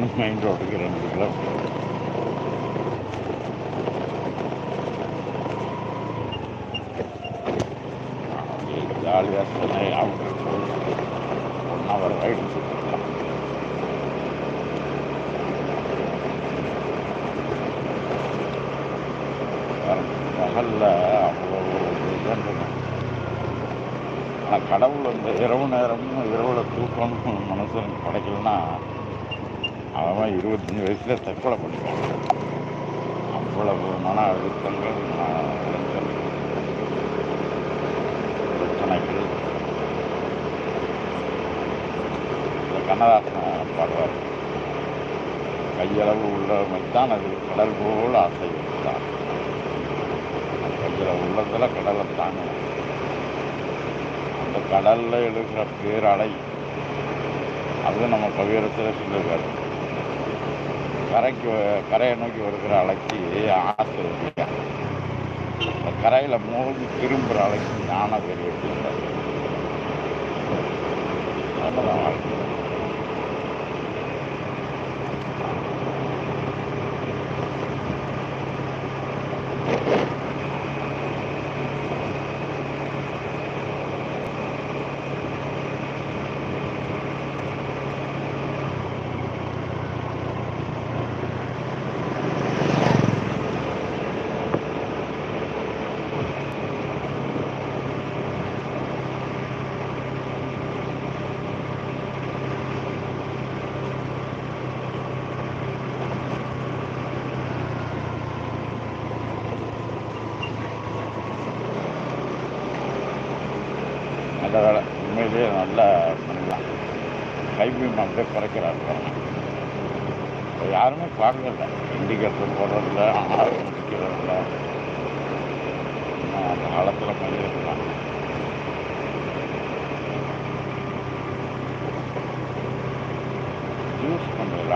I'm main to get under the glove. இருபத்தஞ்சி தற்கொலை பண்ணிப்பான் அவ்வளவு மன அழுத்தங்கள் மன உளைச்சல் பிரச்சனைகள். இந்த கண்ணதாசன் பாடுவார். கையளவு உள்ளவமைத்தான் அது கடல் போல் ஆசை தான் கையில் உள்ளதில் கடலை தாங்கணும் அந்த கடலில் எடுக்கிற பேரலை அது நம்ம கவியரசில் சொல்லியிருக்காரு கரைக்கு கரையை நோக்கி வருகிற அலைக்கு ஆசை இல்லையா? அந்த கரையில் மூழ்கி திரும்புகிற அலைக்கு ஞான பேர் வச்சுருந்தாரு வாழ்க்கை.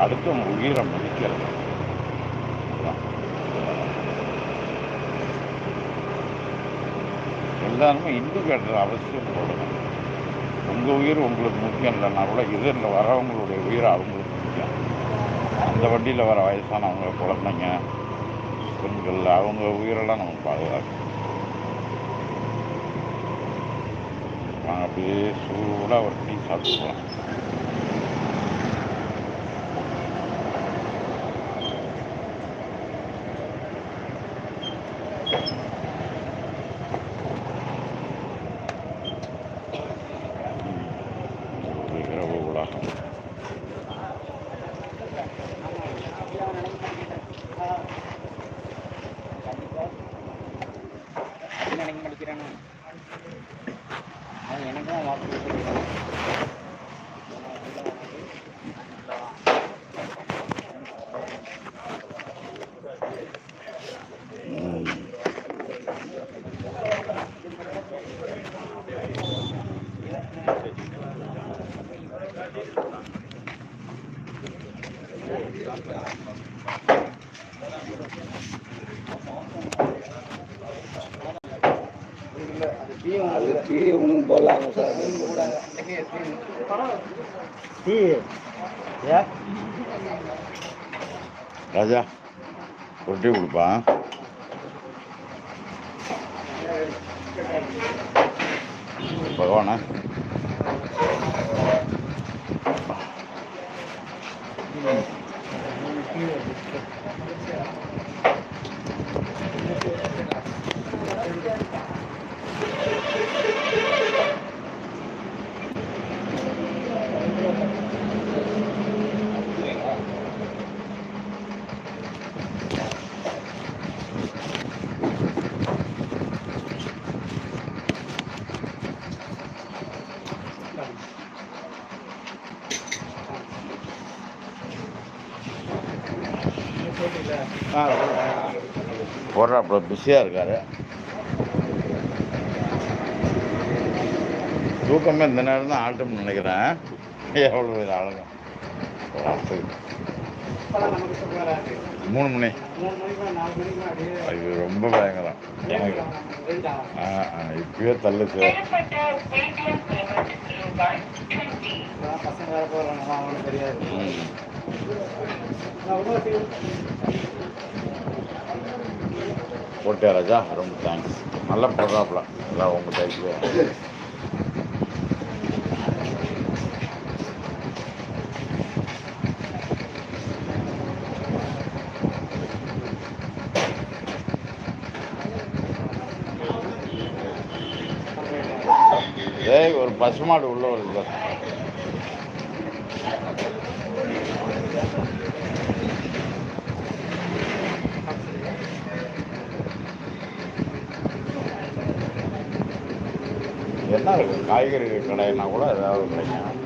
அடுத்த அடுத்தவங்க உயிரை மதிக்கிறது அதுதான். எல்லாருமே இண்டிகேட்டர் அவசியம் போடணும் உங்கள் உயிர் உங்களுக்கு முக்கியம் இல்லைன்னா கூட இதில் வரவங்களுடைய உயிர் அவங்களுக்கு முக்கியம் அந்த வண்டியில் வர வயசானவங்க குழந்தைங்க பெண்கள் அவங்க உயிரெல்லாம் நம்ம பாதுகாக்கணும் அப்படியே சூடாக ஒரு டீ சாப்பிட்டு போகலாம் ஒரு இரவு உலகம் நினைக்க மாட்டேங்கிறானு அவன் எனக்கும் வாக்கு கொடுத்துருக்கான் ம். அது டீ ஒன்றும் போடலாங்க சார் டீ ஏ ராஜா ஒரு டீ கொடுப்பா? பகவானா. அப்புறம் பிஸியாக இருக்காரு. தூக்கமே இந்த நேரம் தான் ஆட்டம்னு நினைக்கிறேன். எவ்வளோ இது ஆசை. மூணு மணி. அது ரொம்ப பயங்கரம். எனக்கு ஆ ஆ இப்பயே போறாங்க அவங்களுக்கு தெரியாது. ம் ராஜா ரொம்ப தேங்க்ஸ் நல்லா போடுறாப்புல. நல்லா உங்கள் டைப்லேயே ஏய் ஒரு பசுமாடு உள்ள வருது. பாரு. என்ன இருக்கு காய்கறி கடைன்னா கூட ஏதாவது கிடைக்கும்.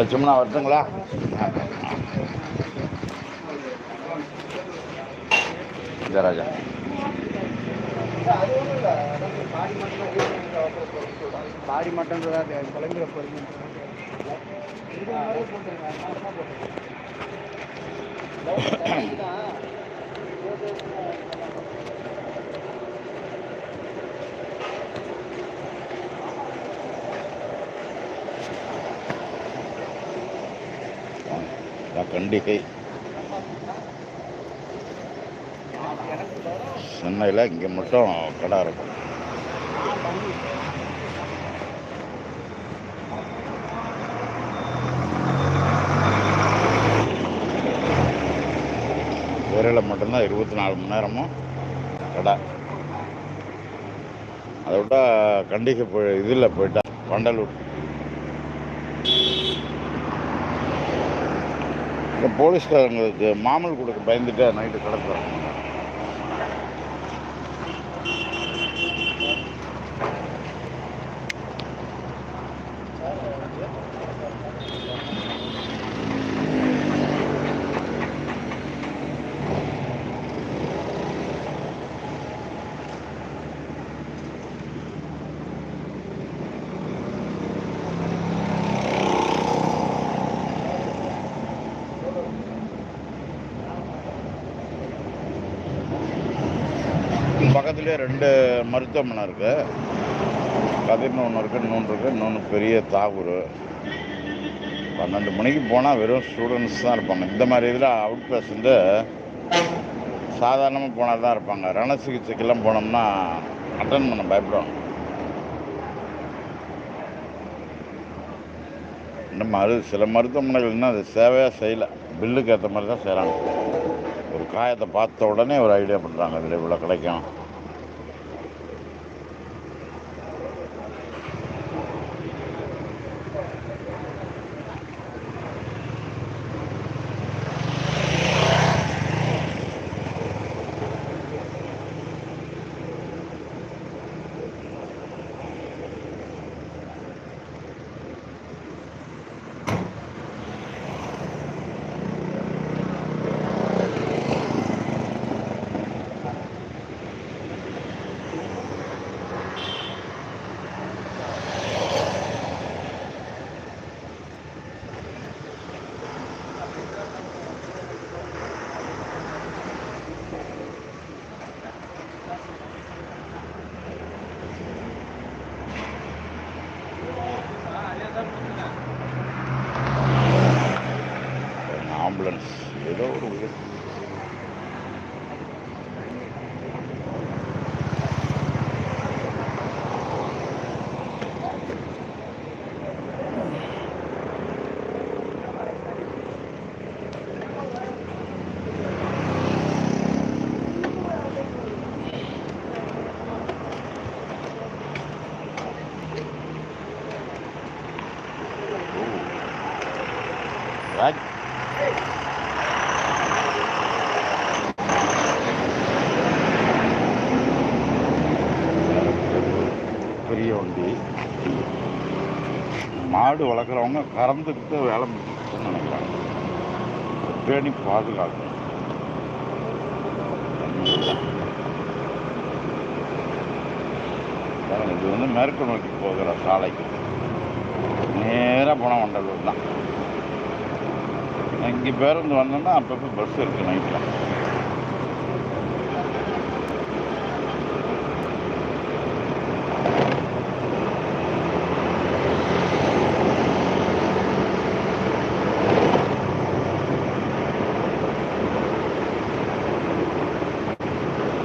லட்சுமணா வருதுங்களா இந்த ராஜா பாடி மட்டும்ன்றதா கிளம்புற போறீங்க பண்டிகை. கண்டிகை சென்னையில் இங்கே மட்டும் கடை இருக்கும். வேறையில் மட்டும்தான் இருபத்தி நாலு மணி நேரமும் கடை. அதை விட கண்டிகை போய் இதில் போயிட்டா வண்டலூர். இந்த போலீஸ்காரங்களுக்கு மாமல் கொடுக்க பயந்துட்டு நைட்டு கிடக்குறாங்க பக்கத்துலேயே ரெண்டு மருத்துவமனை இருக்குது கதிர்னு ஒன்று இருக்குது இன்னொன்று இருக்குது இன்னொன்று பெரிய தாகூர் பன்னெண்டு மணிக்கு போனால் வெறும் ஸ்டூடெண்ட்ஸ் தான் இருப்பாங்க. இந்த மாதிரி இதில் அவுட் பேஷண்ட்டு சாதாரணமாக போனால் தான் இருப்பாங்க. ரண சிகிச்சைக்கெல்லாம் போனோம்னா அட்டன் பண்ண பயப்படுவாங்க இந்த மரு சில மருத்துவமனைகள் இன்னும் அது சேவையாக செய்யலை. பில்லுக்கு ஏற்ற மாதிரி தான் செய்கிறாங்க ஒரு காயத்தை பார்த்த உடனே ஒரு ஐடியா பண்ணுறாங்க அதில் இவ்வளோ கிடைக்கும். Right? பெரிய வண்டி. மாடு வளர்க்குறவங்க கறந்துக்கிட்டு வேலை முடிச்சுன்னு நினைக்கிறாங்க. பேணி பாதுகாக்கணும் இது வந்து மேற்கு நோக்கி போகிற சாலை. நேராக போனால் வண்டலூர் தான். இங்கே பேருந்து வந்தோம்னா அப்பப்போ பஸ் இருக்குது நைட்டில்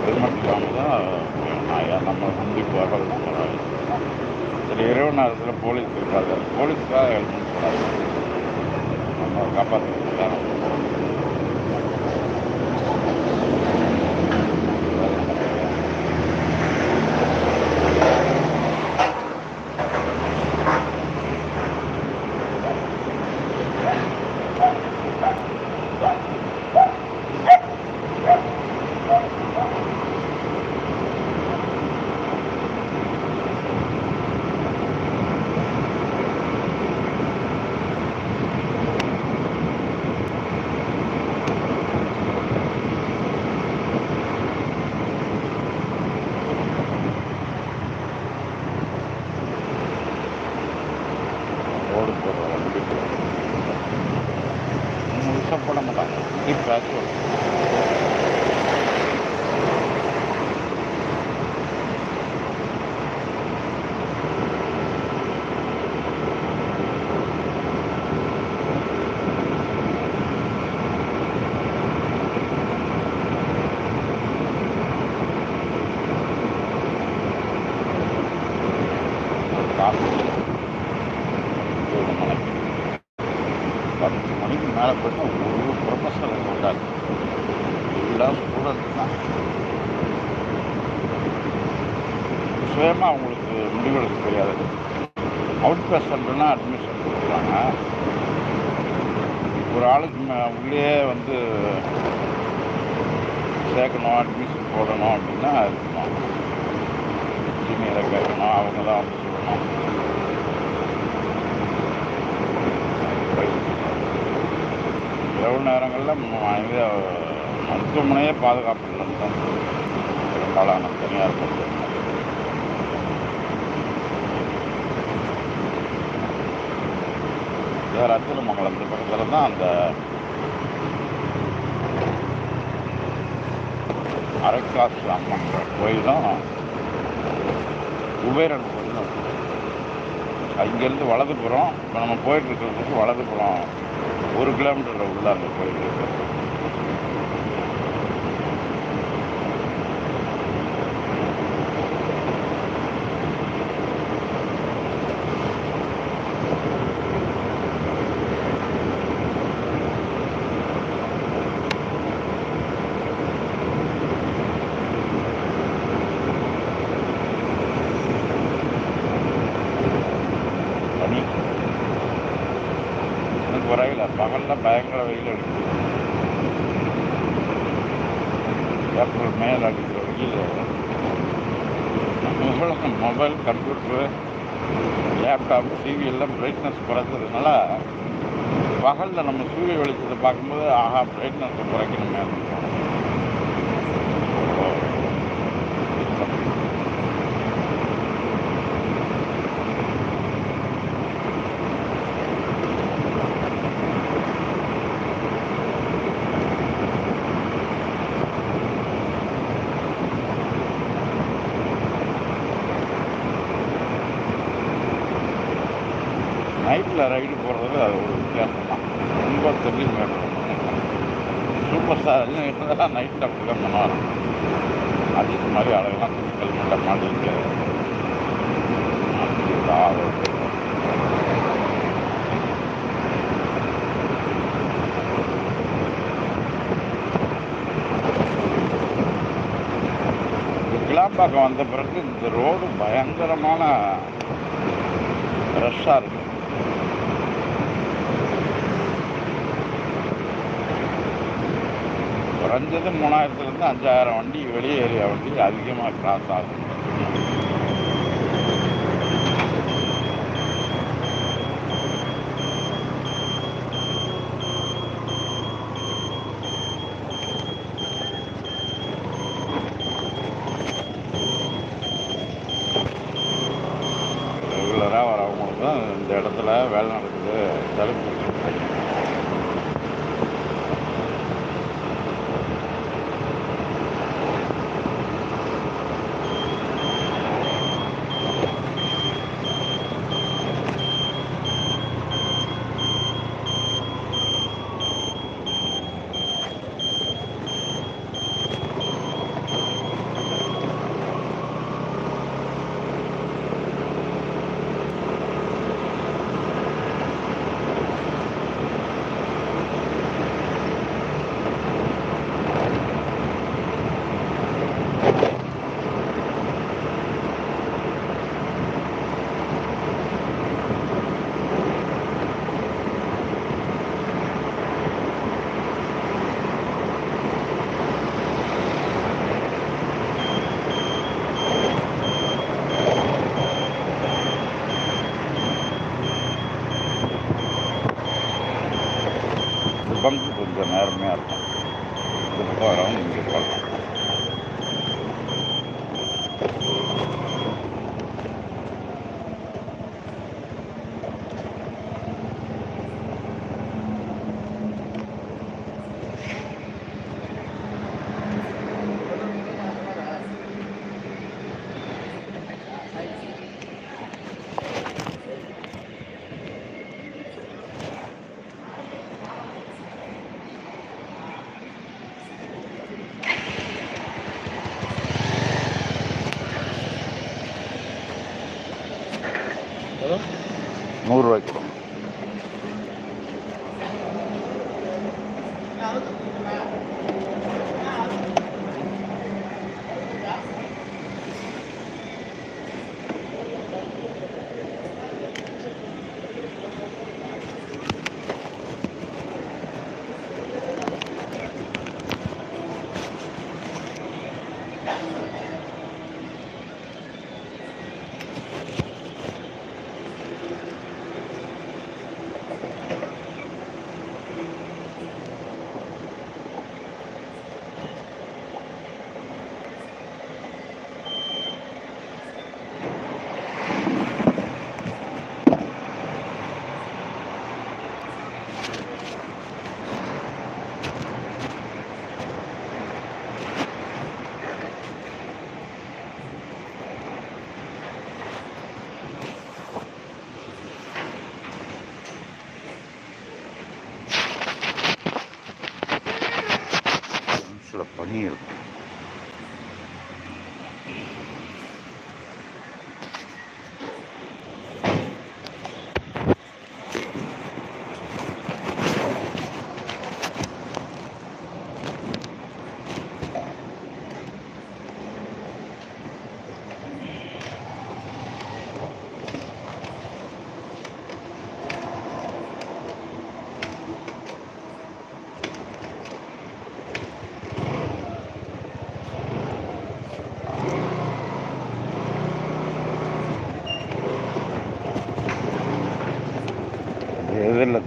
ஹெல்மெட் இல்லாமல் தான் நம்ம முந்தி போகிறது பரவாயில்ல சரி இரவு நேரத்தில் போலீஸ் இருக்காது போலீஸ்க்காக ஹெல்மெட் போடாது நம்ம காப்பாற்றுறதுக்காக ரோடு போடுற வண்டி முழுசாக போட மாட்டாங்க இப்போ பேட்ச் காசு மலைக்கு பத்து மணிக்கு மேலே போயிட்டு ஒரு ப்ரொஃபஸர் சொல்கிறார் எல்லாம் ஸ்டூடெண்ட் தான் சுயமாக அவங்களுக்கு முடிவெடுக்க தெரியாது அவுட் பேஷண்ட்னா அட்மிஷன் கொடுக்குறாங்க ஒரு ஆளுக்கு ம- உள்ளே வந்து சேர்க்கணும் அட்மிஷன் போடணும் சொல்லணும் இருக்கணும் சீனியரை கேட்கணும் அவங்க தான் வந்து சொல்லணும் இரவு நேரங்களில் இது மருத்துவமனையே பாதுகாப்பு இல்லைன்னு தான் பெரும்பாலான தனியார் மருத்துவமனை வேறு அச்சலமங்கலம் இந்த பக்கத்தில் தான் அந்த அரைக்காசு கோயில் கோயிலும் குபேரன் கோயில் இருக்கு. வலதுபுறம் இப்போ நம்ம போயிட்டு இருக்கிறதுக்கு வலதுபுறம் ஒரு கிலோமீட்டரில் உள்ள அந்த கோயில் இருக்குது பனி எனக்கு நல்ல பயங்கர வெயில் அடிக்குது ஏப்ரல் மேல் அடிக்கிற வெயில் இவ்வளோ மொபைல் கம்ப்யூட்டரு லேப்டாப் டிவி எல்லாம் பிரைட்னஸ் குறைச்சதுனால பகலில் நம்ம சூரிய வெளிச்சத்தை பார்க்கும்போது ஆஹா பிரைட்னஸ் குறைக்கணுமே நைட்டில் ரைடு போகிறதுல அது ஒரு வித்தியாசம் தான் ரொம்ப தெரியும் வேணும் சூப்பர் ஸ்டார் எல்லாம் நைட்டில் அப்படி தான் பண்ணுவாங்க அது மாதிரி அழகெல்லாம் ஹெல்மெட்டை மாட்டிட்டு அப்படி ஒரு ஆர்வம் கிளாம்பாக்கம் வந்த பிறகு இந்த ரோடு பயங்கரமான ரஷ்ஷாக இருக்குது குறைஞ்சது மூணாயிரத்துலேருந்து அஞ்சாயிரம் வண்டி வெளியே ஏரியா வண்டி அதிகமாக கிராஸ் ஆகும் ரெகுலராக வரவங்களுக்கு தான் இந்த இடத்துல வேலை நடக்குது. தடுப்பு ನೂರು ರೂಪಾಯಿ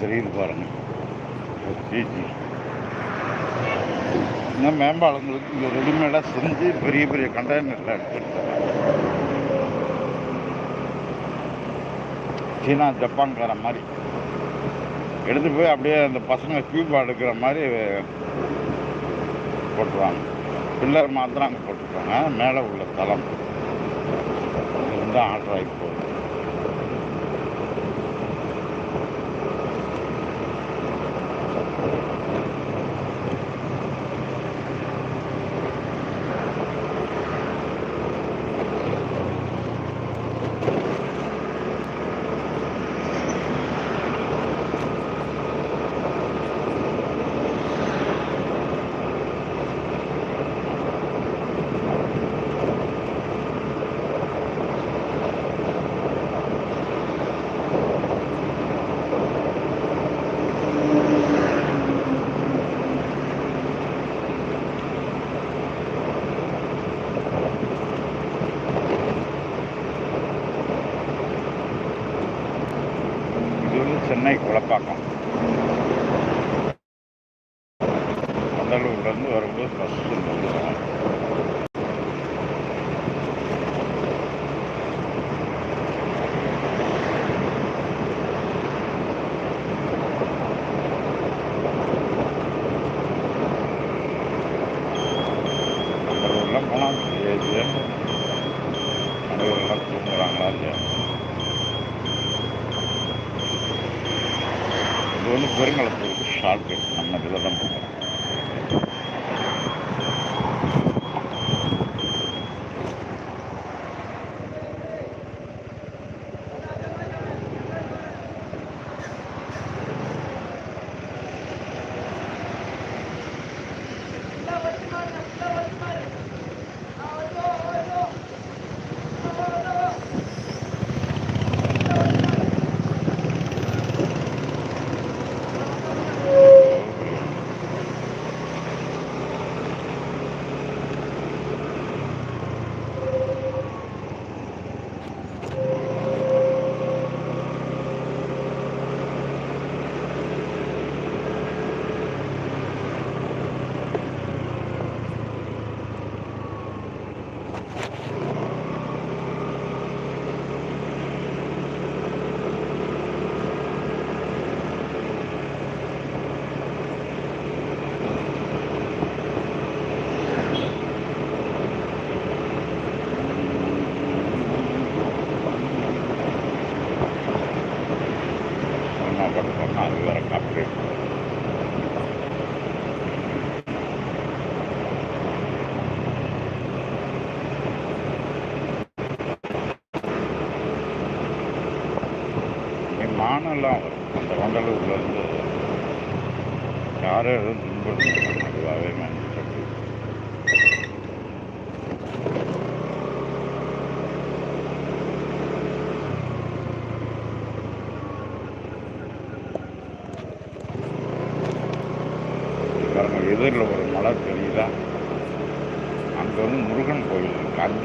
தெரியுது பாருங்கள் ஜிஜி. இன்னும் மேம்பாலங்களுக்கு இங்கே ரெடிமேடாக செஞ்சு பெரிய பெரிய கண்டெய்னரில் எடுத்துருக்காங்க சீனா ஜப்பான்கார மாதிரி. எடுத்து போய் அப்படியே அந்த பசங்க கியூபா எடுக்கிற மாதிரி போட்டுருவாங்க. பில்லர் மாத்திரம் அங்கே போட்டுருப்பாங்க மேலே உள்ள தளம். இதுதான் ஆர்டர் ஆகி போகுது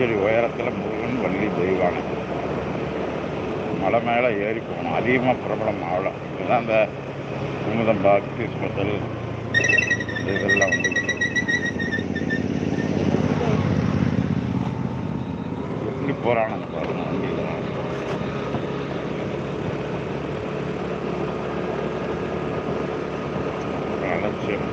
அஞ்சடி உயரத்தில் முருகன் வள்ளி தெய்வானது மலை மேலே ஏறி போகணும். அதிகமாக பிரபலம் ஆகலாம் இதுதான் அந்த குமுதம் பக்தி ஸ்பெஷல் இதெல்லாம் வந்து எப்படி போகிறான்னு பாருங்கள் வண்டியில் அலட்சியம்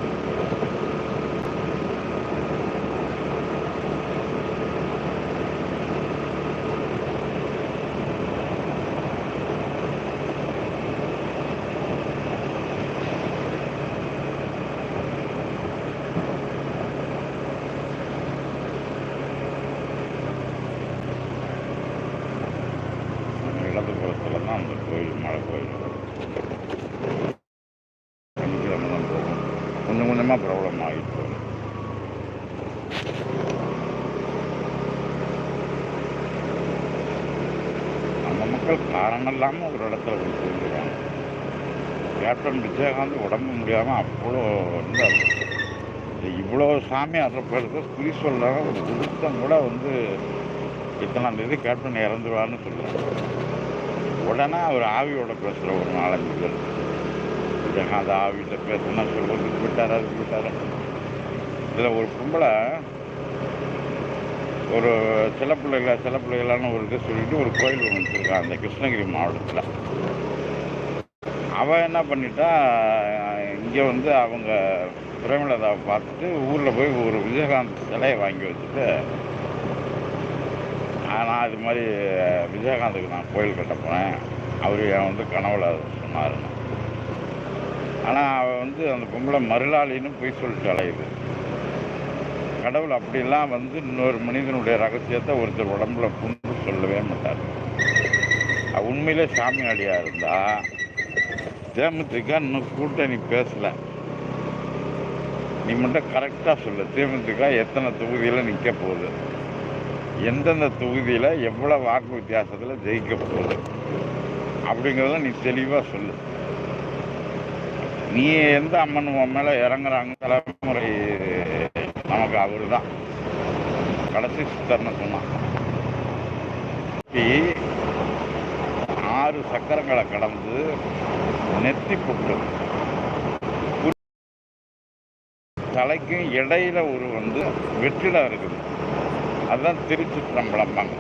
இடதுபுறத்தில் தான் அந்த கோயில் மலை கோயில் சனிக்கிழமை தான் போகும் கொஞ்சம் கொஞ்சமாக ப்ராப்ளம் ஆகிட்டு வரும் நம்ம மக்கள் காரணம் இல்லாமல் ஒரு இடத்துல போய் தூங்குறாங்க கேப்டன் விஜயகாந்த் உடம்பு முடியாமல் அவ்வளோ இருந்தார். இவ்வளோ சாமி அறப்படுறது ஸ்பிரிச்சுவலாக ஒரு உருத்தம் கூட வந்து இத்தனாம் தேதி கேப்டன் இறந்துருவார்னு சொல்கிறாங்க உடனே அவர் ஆவியோட பேசுகிற ஒரு நாலஞ்சு பேர். விஜயகாந்த் ஆவியிட்ட பேசுனா சொல்கிறதுக்கு விட்டார் அது விட்டார் இதில் ஒரு பொம்பளை ஒரு சில பிள்ளைகள சில பிள்ளைகளான்னு ஒரு இது சொல்லிட்டு ஒரு கோயில் ஒன்று வச்சுருக்கான் அந்த கிருஷ்ணகிரி மாவட்டத்தில். அவன் என்ன பண்ணிட்டா இங்கே வந்து அவங்க பிரேமலதாவை பார்த்துட்டு ஊரில் போய் ஒரு விஜயகாந்த் சிலையை வாங்கி வச்சுட்டு நான் அது மாதிரி விஜயகாந்துக்கு நான் கோயில் கட்ட போனேன் அவர் என் வந்து கனவுல சொன்னாருன்னு. ஆனால் அவன் வந்து அந்த பொம்பளை மருளாளின்னு போய் சொல்லிட்டு அலையுது கடவுள் அப்படிலாம் வந்து இன்னொரு மனிதனுடைய ரகசியத்தை ஒருத்தர் உடம்புல புண்டு சொல்லவே மாட்டார். உண்மையிலே சாமி அடியாக இருந்தா தேமுதிக இன்னும் கூட்டணி பேசல. நீ மட்டும் கரெக்டாக சொல்லு. தேமுதிக எத்தனை தொகுதியில் நிற்க போகுது? எந்தெந்த தொகுதியில் எவ்வளோ வாக்கு வித்தியாசத்தில் ஜெயிக்க போகுது? அப்படிங்கிறத நீ தெளிவாக சொல்லு. நீ எந்த அம்மன் உன் மேலே இறங்குறாங்க தலைமுறை நமக்கு அவர் தான் கடைசி சித்தர்னு சொன்னான். ஆறு சக்கரங்களை கடந்து நெத்தி பொட்டு தலைக்கும் இடையில ஒரு வந்து வெற்றிடம் இருக்குது. அதுதான் திருச்சிற்றம்பலம்பாங்க